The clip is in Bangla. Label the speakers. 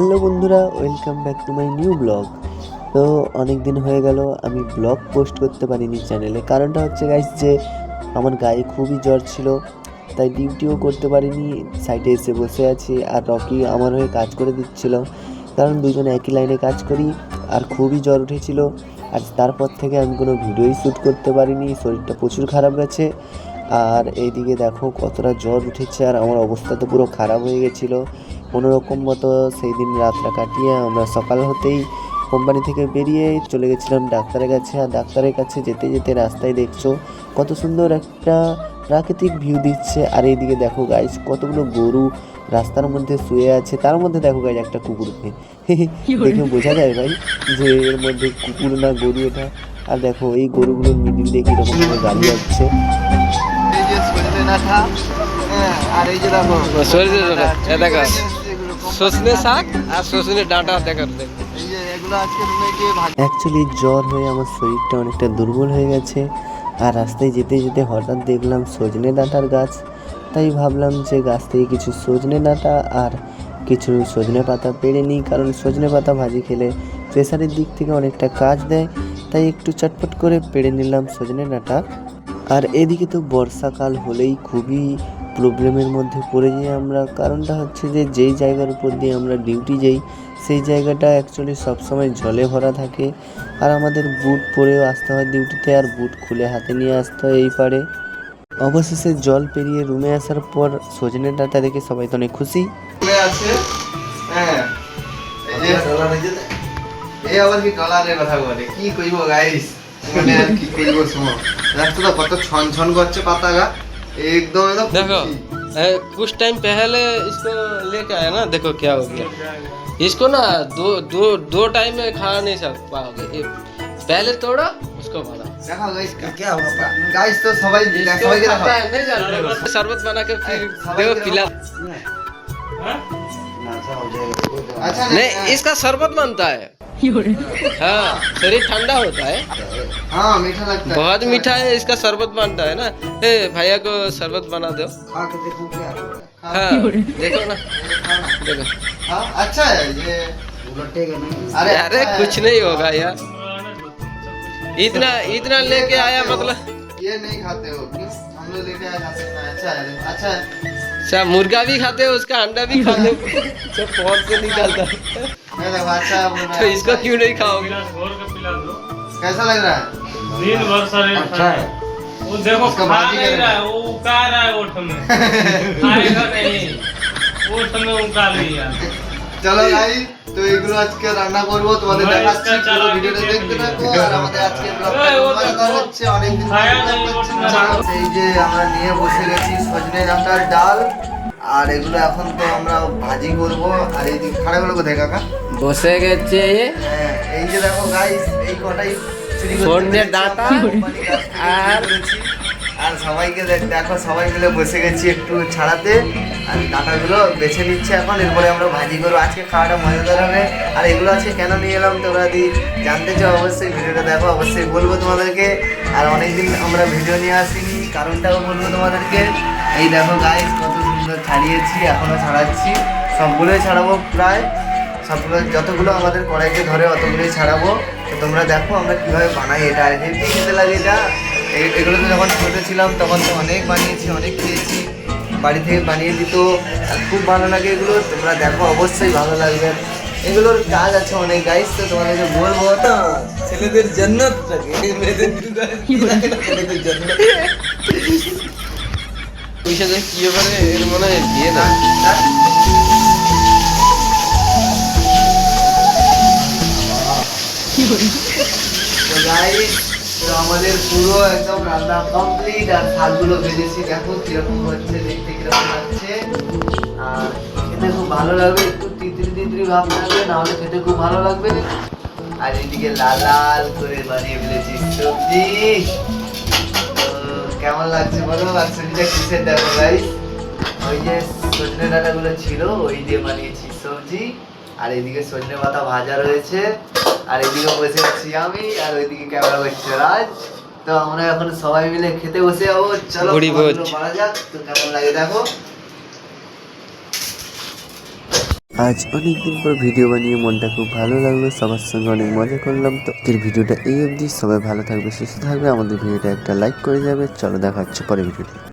Speaker 1: হ্যালো বন্ধুরা welcome back to my new blog তো অনেক দিন হয়ে গেল, আমি ব্লগ পোস্ট করতে পারিনি চ্যানেলে কারণটা হচ্ছে গাইস যে, আমার গায়ে খুবই জ্বর ছিল, তাই ডিউটিও করতে পারিনি সাইডে এসে বসে আছি, আর রকি আমার হয়ে কাজ করে দিচ্ছিল। কারণ দুজনে একই লাইনে কাজ করি, আর খুবই জ্বর উঠেছিল। আর তারপর থেকে আমি কোনো ভিডিওই শ্যুট করতে পারিনি, শরীরটা প্রচুর খারাপ গেছে। আর এইদিকে দেখো কতটা জ্বর উঠেছে আর আমার অবস্থা তো পুরো খারাপ হয়ে গেছিল। কোনোরকম মতো সেই দিন রাতটা কাটিয়ে আমরা সকাল হতেই কোম্পানি থেকে বেরিয়ে চলে গেছিলাম ডাক্তারের কাছে। আর ডাক্তারের কাছে যেতে যেতে রাস্তায় দেখছ কত সুন্দর একটা প্রাকৃতিক ভিউ দিচ্ছে। আর এইদিকে দেখো গাইস কতগুলো গরু রাস্তার মধ্যে শুয়ে আছে। তার মধ্যে দেখো গাইস একটা কুকুরকে। দেখে বোঝা যায় ভাই যে এর মধ্যে কুকুর না গরু এটা। আর দেখো এই গরুগুলোর মিডিল দিয়ে কীরকম গাড়ি যাচ্ছে।
Speaker 2: যে সজনে ডাঁটা হ্যাঁ আর এই যে দেখো
Speaker 3: সজনে এ দেখো। সজনে শাক আর সজনে ডাঁটা দেখার দেখ।
Speaker 2: এই যে এগুলো আজকে রুমে গিয়ে ভাজি
Speaker 1: অ্যাকচুয়ালি জ্বর হয়ে আমার শরীরটা অনেকটা দুর্বল হয়ে গেছে আর রাস্তায় যেতে যেতে হঠাৎ দেখলাম সজনে ডাঁটার গাছ। তাই ভাবলাম যে গাছ থেকে কিছু সজনে ডাঁটা আর কিছু সজনে পাতা পেড়ে নিই কারণ সজনে পাতা ভাজি খেলে প্রেশারের দিক থেকে অনেকটা কাজ দেয়। তাই একটু চটপট করে পেড়ে নিলাম সজনে ডাঁটা। আর এদিকে তো বর্ষাকাল হলেই খুবই প্রবলেমের মধ্যে পড়ে যাই আমরা। কারণটা হচ্ছে যে, যেই জায়গার উপর দিয়ে আমরা ডিউটি যাই, সেই জায়গাটা অ্যাকচুয়ালি সবসময় জলে ভরা থাকে। আর আমাদের বুট পরেও আসতে হয় ডিউটিতে আর বুট খুলে হাতে নিয়ে আসতে হয় এই পারে। অবশেষে জল পেরিয়ে রুমে আসার পর সজনে ডাটা দেখে সবাই তো অনেক খুশি।
Speaker 2: হ্যাঁ। এই আবার কি কালারের কথা বলে? কি কইব গাইস মানে আর কি কইব শুনো দেখছো তো কত ছন ছন করছে পাতাগা একদম একদম
Speaker 3: देखो ए, कुछ टाइम पहले इसको लेके आया ना देखो क्या हो गया इसको ना दो दो दो टाइम में खा नहीं सक पाओगे ये पहले तोड़ा उसको बना
Speaker 2: দেখো গাইস क्या होगा गाइस तो सबाई
Speaker 3: इसको
Speaker 2: सबाई के देखो
Speaker 3: खाता है, नहीं जानते हो? शरबत बना के फिर देखो पिला
Speaker 2: अच्छा
Speaker 3: नहीं इसका शरबत बनता है हाँ शरीर ठंडा होता है।
Speaker 2: हाँ मीठा लगता है।
Speaker 3: बहुत मीठा है इसका शरबत बनता है ना। ए भैया को शरबत बना दो।
Speaker 2: खा के देखो क्या
Speaker 3: हाँ। देखो ना। देखो।
Speaker 2: हाँ अच्छा है ये उलटेगा नहीं। अरे
Speaker 3: अरे
Speaker 2: अच्छा
Speaker 3: कुछ नहीं होगा यार। इतना इतना लेके आया मतलब।
Speaker 2: ये नहीं खाते हो हम लोग लेके हैं। अच्छा है अच्छा है।
Speaker 3: अच्छा मुर्गा भी खाते हो उसका अंडा भी खाते हो। सब पौध से निकलता है।
Speaker 2: ये देखो अच्छा है बोल रहा
Speaker 3: तो
Speaker 2: है
Speaker 3: इसको क्यों नहीं खाओगे
Speaker 4: गिलास घोर के पिला दो
Speaker 2: कैसा लग रहा है
Speaker 4: दिन भर शरीर
Speaker 2: अच्छा है
Speaker 4: वो देखो
Speaker 2: उसका
Speaker 4: खा
Speaker 2: भाजी
Speaker 4: नहीं
Speaker 2: करेगा।
Speaker 4: रहा है वो उका रहा है ओठ में खाएगा नहीं ओठ में उका लिया
Speaker 2: চলো ভাই তো এগুলো আজকে রান্না করবো তোমাদের
Speaker 4: ভাই,
Speaker 2: দেখাচ্ছি
Speaker 4: इसका
Speaker 2: পুরো
Speaker 4: चालाकी
Speaker 2: ভিডিওটা
Speaker 4: देख
Speaker 2: দেখতে
Speaker 4: लीजिए।
Speaker 2: থাকো আর আমাদের আজকে ব্লগটা
Speaker 4: এই, ও
Speaker 2: মজা
Speaker 4: দেখো।
Speaker 2: করা হচ্ছে অনেকদিন ধরে
Speaker 4: খায়া
Speaker 2: vlog
Speaker 4: নেই,
Speaker 2: করছি
Speaker 4: ওটা
Speaker 2: না।
Speaker 4: না।
Speaker 2: এই যে আমরা নিয়ে বসে গেছি সজনে ডাঁটার ডাল আর এগুলো এখন তো আমরা ভাজি করব আর এই দিকে খাড়া গুলো কোথায় কাকা
Speaker 3: বসে গেছে।
Speaker 2: হ্যাঁ এই যে দেখো গাইস এই কটাই কাছ থেকে
Speaker 3: আর-
Speaker 2: আর সবাইকে দেখ- সবাই মিলে বসে গেছি একটু ছাড়াতে। আর ডাঁটাগুলো বেছে নিচ্ছে এখন এরপরে আমরা ভাজি করব। আজকে খাওয়াটা মজাদার হবে। আর এগুলো আজকে কেন নিয়ে এলাম তোমরা যদি জানতে চাও অবশ্যই ভিডিওটা দেখো। অবশ্যই বলব তোমাদেরকে। আর অনেকদিন আমরা ভিডিও নিয়ে আসিনি কারণটাও বলব তোমাদেরকে। এই দেখো গাইস কত সুন্দর ছাড়িয়েছি এখনও ছাড়াচ্ছি। সবগুলোই ছাড়াবো প্রায়। সবগুলো যতগুলো আমাদের কড়াইতে ধরে অতগুলোই ছাড়াবো। তো তোমরা দেখো আমরা কীভাবে বানাই এটা। আর হেভি খেতে লাগে এটা এগুলো তো যখন ছোটো ছিলাম তখন তো অনেক বানিয়েছি অনেক খেয়েছি। বাড়ি থেকে বানিয়ে দিত খুব ভালো লাগে এগুলো। তোমরা দেখো অবশ্যই ভালো লাগবে। এগুলোর কাজ আছে অনেক গাইস তো তোমাদেরকে বলব না ছেলেদের জন্নত থাকে মেয়েদের ছেলেদের জন্নত।
Speaker 3: কি ব্যাপারে? এর মনে হয় বিয়ে না?
Speaker 2: তো আমাদের পুরো একদম রান্না কমপ্লিট আর শাকগুলো ভেজেছি। দেখো কীরকম হচ্ছে, দেখতে কীরকম লাগছে। আর খেতে খুব ভালো লাগবে, একটু তিতরি তিতরি ভাব লাগবে, নাহলে খেতে খুব ভালো লাগবে। আর এদিকে লাল লাল করে বানিয়ে ফেলেছি সবজি। কেমন লাগছে বলো? আর সবজিটা কিসের দেখো গাইস ওই যে সজনে ডাঁটাগুলো ছিল, ওই দিয়ে বানিয়েছি সবজি। আর এদিকে সজনে পাতা ভাজা রয়েছে। আর এদিকে বসে আছি আমি আর ওইদিকে ক্যামেরা করছে রাজ তো আমরা এখন সবাই মিলে খেতে বসে যাব। চলো বাড়া যাক তো কেমন লাগে দেখো।
Speaker 1: আজ অনেকদিন পর ভিডিও বানিয়ে মনটা খুব ভালো লাগল সবার সঙ্গে অনেক মজা করলাম। তো আজকের ভিডিওটা এই অবধি সবাই ভালো থাকবে সুস্থ থাকবে। আমাদের ভিডিওটা একটা লাইক করে যাবে। চলো দেখা হচ্ছে পরে ভিডিওটা